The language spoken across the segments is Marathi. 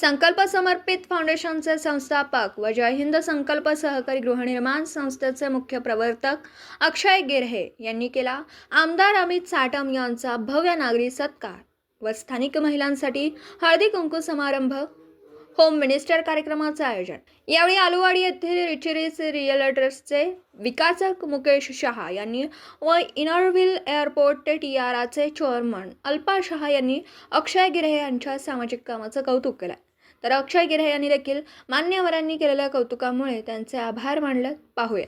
संकल्प समर्पित फाउंडेशनचे संस्थापक व जय हिंद संकल्प सहकारी गृहनिर्माण संस्थेचे मुख्य प्रवर्तक अक्षय गिरहे यांनी केला. आमदार अमित साटम यांचा भव्य नागरी सत्कार व स्थानिक महिलांसाठी हळदी कुंकू समारंभ होम मिनिस्टर कार्यक्रमाचं आयोजन. यावेळी आलुवाडी येथील रिचरीज रिअल्टर्सचे विकासक मुकेश शहा यांनी व inner wheel airport T R आरचे chairman Alpa Shah यांनी अक्षय गिरे यांच्या सामाजिक कामाचं कौतुक केलं. तर अक्षय गिरे यांनी देखील मान्यवरांनी केलेल्या कौतुकामुळे त्यांचे आभार मानले. पाहूया.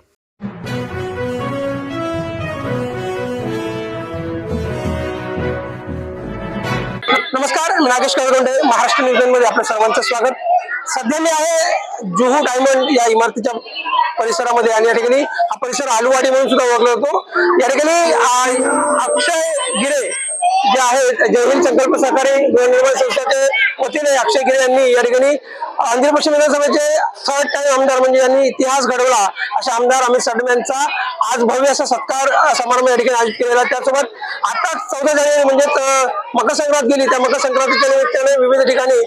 नमस्कार मी नागेश कळगोंडे महाराष्ट्र न्यूजमध्ये आपल्या सर्वांचं स्वागत. सध्या मी आहे जुहू डायमंड या इमारतीच्या परिसरामध्ये आणि या ठिकाणी हा परिसर आलूवाडी म्हणून सुद्धा ओळखला जातो. या ठिकाणी अक्षय गिरे जे आहेत जयहिंद संकल्प सहकारी गृहनिर्माण संस्थेचे वतीने अक्षय गिरे यांनी या ठिकाणी आंध्र पश्चिम विधानसभेचे थर्ड टाइम आमदार म्हणजे यांनी इतिहास घडवला अशा आमदार अमित साटम यांचा आज भव्य असा सत्कार समारंभ या ठिकाणी आयोजित केलेला त्यासोबत आता चौदा जानेवारी म्हणजे मकर संक्रांत गेली. त्या मकर संक्रांतीच्या निमित्ताने विविध ठिकाणी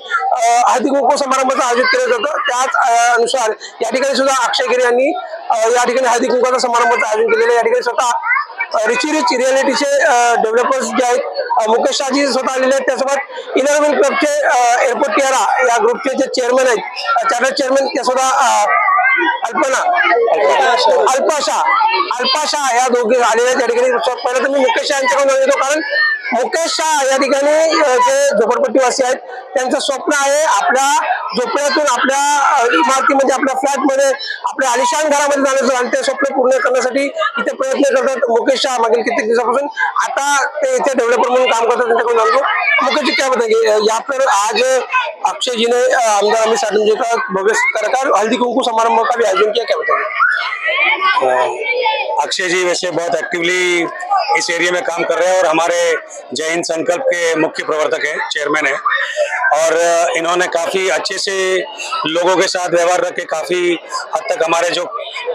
हळदी कुंकू समारंभाचं आयोजित केलं जातं. त्याच अनुसार या ठिकाणी सुद्धा अक्षय गिरे यांनी या ठिकाणी हळदी कुंकूचा समारंभाचं आयोजन केलेलं या ठिकाणी स्वतः रिची रिच रियालिटीचे डेव्हलपर्स जे आहेत मुकेश शहाजी स्वतः आलेले आहेत त्यासोबत इनरव्हिल क्लबचे एअरपोर्ट टियारा या ग्रुपचे जे चेअरमन आहेत चार्टर्ड चेअरमन ते स्वतः अल्पना अल्पाशा अल्पाशा या दोघे आलेल्या त्या ठिकाणी. पहिला तर मी मुकेश शहा यांच्याकडून येतो कारण मुकेश शहा या ठिकाणी जे झोपडपट्टीवासी आहेत त्यांचं स्वप्न आहे आपल्या झोपड्यातून आपल्या इमारती इमारतीमध्ये आपल्या फ्लॅटमध्ये आपल्या आलिशान घरामध्ये जाण्याचं आणि ते स्वप्न पूर्ण करण्यासाठी इथे प्रयत्न करतात मुकेश शाह मागील कित्येक दिवसापासून. आता ते इथे डेव्हलपर म्हणून काम करतात त्यांच्याकडून आणतो मुकेशजी काय क्या बताएंगे आज अक्षयजीने ने आमदार अमित साटम जी का भव्य सरकार हल्दी कुंकू समारंभ का भी आयोजन किया क्या बताएंगे अक्षय जी वैसे बहुत एक्टिवली इस एरिया में काम कर रहे हैं और हमारे जय हिंद संकल्प के मुख्य प्रवर्तक हैं चेयरमैन हैं। और इन्होंने काफ़ी अच्छे से लोगों के साथ व्यवहार रख के काफ़ी हद तक हमारे जो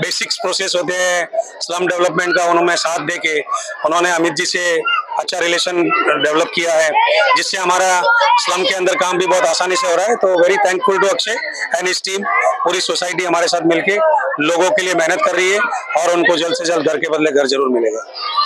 बेसिक्स प्रोसेस होते हैं स्लम डेवलपमेंट का उन्होंने साथ दे के उन्होंने अमित जी से अच्छा रिलेशन डेवलप किया है, जिससे हमारा स्लम के अंदर काम भी बहुत आसानी से हो रहा है। तो very thankful to Akshay and is team पूरी सोसाइटी हमारे साथ मिलके लोगों के लिए मेहनत कर रही है और उनको जल्द से जल्द घर के बदले घर ज़रूर मिलेगा।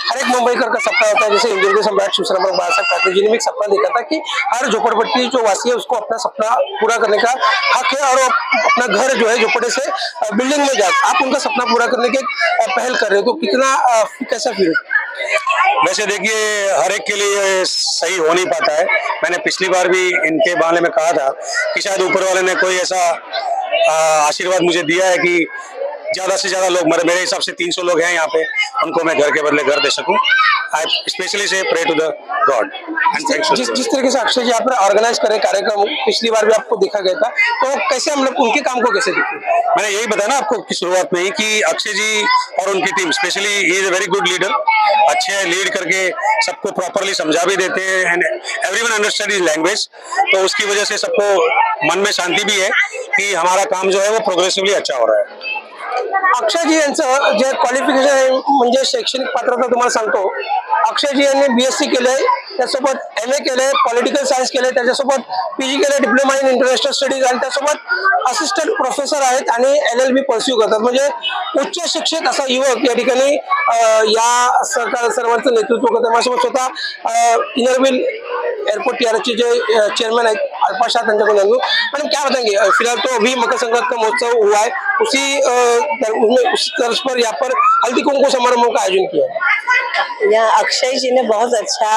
हर एक मुंबईकर का सपना होता है, जैसे इंदिरा सम्राट शिवसेना प्रमुख बाला ठाकरे जी ने भी एक सपना देखा था कि हर झोपड़पट्टी जो वासी है, उसको अपना सपना पूरा करने का हक है और अपना घर जो है, झोपड़े से बिल्डिंग में जाए आप उनका सपना पूरा करने की पहल कर रहे हो तो कितना कैसा फील वैसे देखिए, हर एक के लिए सही हो नहीं पाता है। मैंने पिछली बार भी इनके बारे में कहा था कि शायद ऊपर वाले ने कोई ऐसा आशीर्वाद मुझे दिया है कि ज़्यादा से ज़्यादा लोग मेरे मेरे हिसाब से 300 लोग हैं यहाँ पे उनको मैं घर के बदले घर दे सकूँ। आई specially say pray to the God and thanks जिस जिस तरीके से अक्षय जी यहाँ पर ऑर्गेनाइज करे कार्यक्रम पिछली बार भी आपको देखा गया था तो कैसे हम लोग उनके काम को कैसे देखते हैं? मैंने यही बताया ना आपको की शुरुआत में ही कि अक्षय जी और उनकी team specially he is a very good leader अच्छे लीड करके सबको प्रॉपरली समझा भी देते हैं and everyone understand is language तो उसकी वजह से सबको मन में शांति भी है। कि हमारा काम जो है वो प्रोग्रेसिवली अच्छा हो रहा है। अक्षयजी यांचं जे क्वालिफिकेशन आहे म्हणजे शैक्षणिक पात्रता तुम्हाला सांगतो. अक्षयजी यांनी बी एस सी केलंय त्यासोबत एम ए केलंय पॉलिटिकल सायन्स केलंय त्याच्यासोबत पी जी केलंय डिप्लोमा इन इंटरनॅशनल स्टडीज आणि त्यासोबत असिस्टंट प्रोफेसर आहेत आणि एल एल बी परस्यू करतात. म्हणजे उच्च शिक्षित असा युवक या ठिकाणी या सरकार सर्वांचं नेतृत्व करतात. माझ्यासोबत स्वतः इनरविल एयरपोर्ट टीआरचे जे चेअरमॅन आहेत अल्पा शाह त्यांच्याकडून जाणू मैडम, क्या बताएँगे? फ़िलहाल तो अभी मकर संक्रांत का महोत्सव हुआ है। उसी तर्ज पर यहाँ पर हल्दी कुंकू समारोह का आयोजन किया यहाँ अक्षय जी ने बहुत अच्छा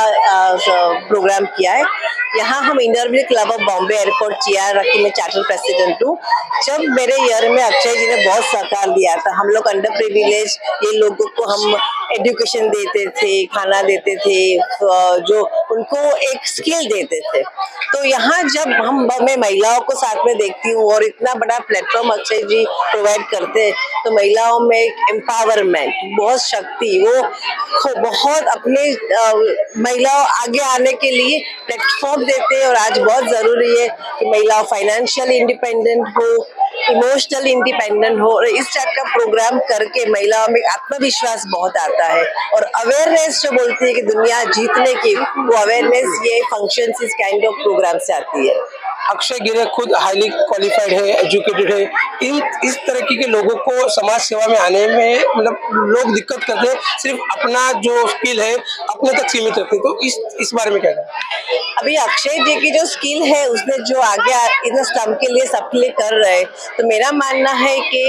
प्रोग्राम किया है। यहाँ हम inner wheel club of Bombay airport चियार की मैं चार्टर प्रेसिडेंट हूँ। जब मेरे ईयर में अक्षय जी ने बहुत सहकार दिया था हम लोग अंडर प्रिविलेज, ये लोगों को हम एजुकेशन देते थे, खाना देते थे जो उनको एक स्किल देते थे। तो यहाँ जब हम मैं महिलाओं को साथ में देखती हूँ और इतना बड़ा प्लेटफॉर्म अक्षय जी प्रोवाइड करते हैं तो महिलाओं में एक एम्पावरमेंट बहुत शक्ति, वो बहुत अपने महिलाओं आगे आने के लिए प्लेटफॉर्म देते हैं। और आज बहुत ज़रूरी है कि महिलाओं फाइनेंशियल इंडिपेंडेंट हो इमोशनल इंडिपेंडेंट हो और इस टाइप का प्रोग्राम करके महिलाओं में आत्मविश्वास बहुत आता है। और अवेयरनेस जो बोलती है कि दुनिया जीतने की, वो अवेयरनेस ये फ़ंक्शन इस काइंड ऑफ़ प्रोग्राम से आती है। अक्षय गिरे खुद हाईली क्वालिफाइड है एजुकेटेड है। इन, इस तरीके के लोगों को समाज सेवा में आने में मतलब लोग दिक्कत करते हैं, सिर्फ़ अपना जो स्किल है, अपने तक सीमित रखते हैं। तो इस इस बारे में क्या अभी अक्षय जी की जो स्किल है, उसने जो आगे इधर स्टम्प के लिए लिए कर रहे तो मेरा मानना है कि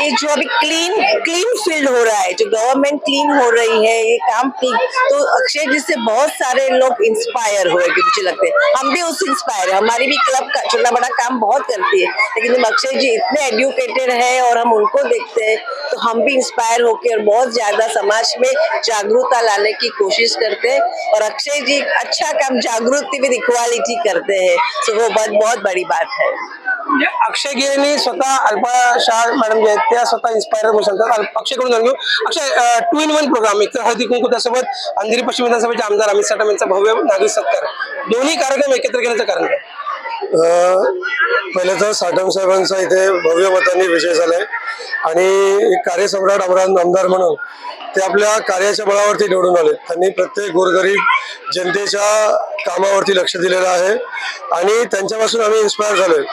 ये जो अभी क्लीन क्लीन फ़ील्ड हो रहा है, जो गवर्नमेंट क्लीन हो रही है, ये काम क्लीन तो अक्षय जी से बहुत सारे लोग इंस्पायर हुए कि मुझे लगते हैं। हम भी उससे इंस्पायर है, हमारी भी क्लब का छोटा बड़ा काम बहुत करती है, लेकिन जब अक्षय जी इतने एडुकेटेड है और हम उनको देखते हैं तो हम भी इंस्पायर होकर और बहुत ज़्यादा समाज में जागरूकता लाने की कोशिश करते हैं, और अक्षय जी अच्छा काम विद इक्वालिटी करते हैं। तो वो बहुत बहुत बड़ी बात है। अक्षय गिरेनी स्वतः अल्पा शाह मॅडम जे आहेत त्या स्वतः इन्स्पायर होऊ शकतात अक्षयकडून जाणून घेऊ Akshay two in one program एक हळदी कुंकू त्यासोबत अंधेरी पश्चिम विधानसभेचे आमदार अमित साठम यांचा भव्य नागरिक सत्कार। दोन्ही कार्यक्रम एकत्र केल्याचं कारण काय? अ, पहिले तर साठम साहेबांचा इथे भव्य मतांनी विजय झालाय. आणि एक कार्यसम्राट आमदार आमदार म्हणून ते आपल्या कार्याच्या बळावरती निवडून आले. त्यांनी प्रत्येक गोरगरीब जनतेच्या कामावरती लक्ष दिलेलं आहे. आणि त्यांच्यापासून आम्ही इन्स्पायर झालोय.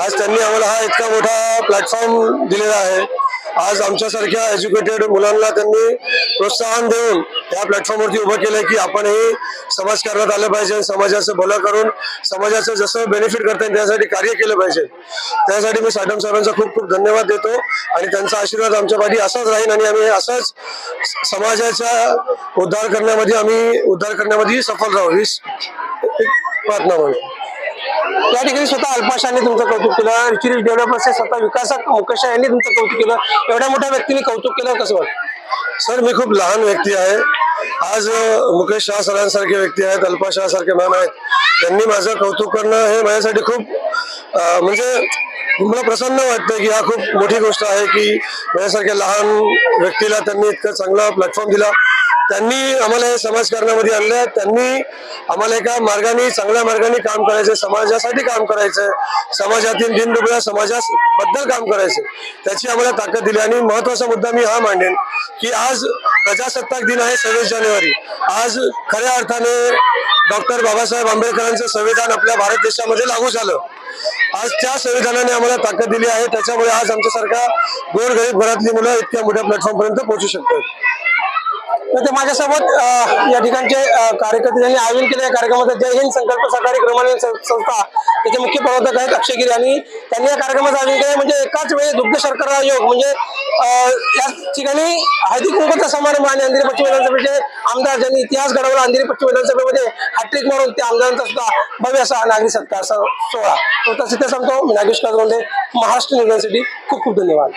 आज त्यांनी आम्हाला हा इतका मोठा प्लॅटफॉर्म दिलेला आहे. आज आमच्यासारख्या एज्युकेटेड मुलांना त्यांनी प्रोत्साहन देऊन या प्लॅटफॉर्मवरती उभं केलंय की आपणही समाजकारणात आलं पाहिजे समाजाचं भलं करून समाजाचं जसं बेनिफिट करता येईल त्यासाठी कार्य केलं पाहिजे. त्यासाठी मी साडम साहेबांचा खूप खूप धन्यवाद देतो आणि त्यांचा आशीर्वाद आमच्या पाठी असाच राहील आणि आम्ही असंच समाजाचा उद्धार करण्यामध्ये आम्ही उद्धार करण्यामध्ये सफल राहू. ही प्रार्थना म्हणतो या ठिकाणी स्वतः अल्पाशाने तुमचं कौतुक केलं. रिच डेव्हलपर्सचे स्वतः विकासक मुकेश यांनी तुमचं कौतुक केलं. एवढ्या मोठ्या व्यक्तीने कौतुक केलं कसं वाटतं? सर मी खूप लहान व्यक्ती आहे. आज मुकेश शाह सरांसारखे व्यक्ती आहेत अल्पा शाह सारखे मॅम आहेत. त्यांनी माझं कौतुक करणं हे माझ्यासाठी खूप म्हणजे मला प्रसन्न वाटतं की हा खूप मोठी गोष्ट आहे की माझ्यासारख्या लहान व्यक्तीला त्यांनी इतका चांगला प्लॅटफॉर्म दिला. त्यांनी आम्हाला हे समाजकारणामध्ये आणलं त्यांनी आम्हाला एका मार्गाने चांगल्या मार्गाने काम करायचं समाजासाठी काम करायचं समाजातील दिनदुबळ्या समाजाबद्दल काम करायचं त्याची आम्हाला ताकद दिली. आणि महत्त्वाचा मुद्दा मी हा मांडेन की आज प्रजासत्ताक दिन आहे सव्वीस जानेवारी. आज खऱ्या अर्थाने डॉक्टर बाबासाहेब आंबेडकरांचं संविधान आपल्या भारत देशामध्ये लागू झालं. आज त्या संविधानाने आम्हाला ताकद दिली आहे. त्याच्यामुळे आज आमच्यासारख्या गोरगरीब घरातली मुलं इतक्या मोठ्या प्लॅटफॉर्म पर्यंत पोहोचू शकतात. तर ते माझ्यासोबत या ठिकाणचे कार्यकर्ते ज्यांनी आयोजन केले या कार्यक्रमाचं जय हिंद संकल्प सहकारी ग्रामीण संस्था त्याचे मुख्य प्रवर्तक आहेत अक्षयगिरी आणि त्यांनी या कार्यक्रमाचं आयोजन केलं. म्हणजे एकाच वेळी दुग्ध शर्करा योग म्हणजे अं, या ठिकाणी हळदी कुंकूचा समारंभ आणि अंधेरी पश्चिम विधानसभेचे आमदार ज्यांनी इतिहास घडवला अंधेरी पश्चिम विधानसभेमध्ये हॅट्रिक म्हणून त्या आमदारांचा सुद्धा भव्य असा नागरी सत्कार सोहळा. तो तसं ते सांगतो मी नागेश कागरोंडे महाराष्ट्र युनिव्हर्सिटी खूप खूप धन्यवाद.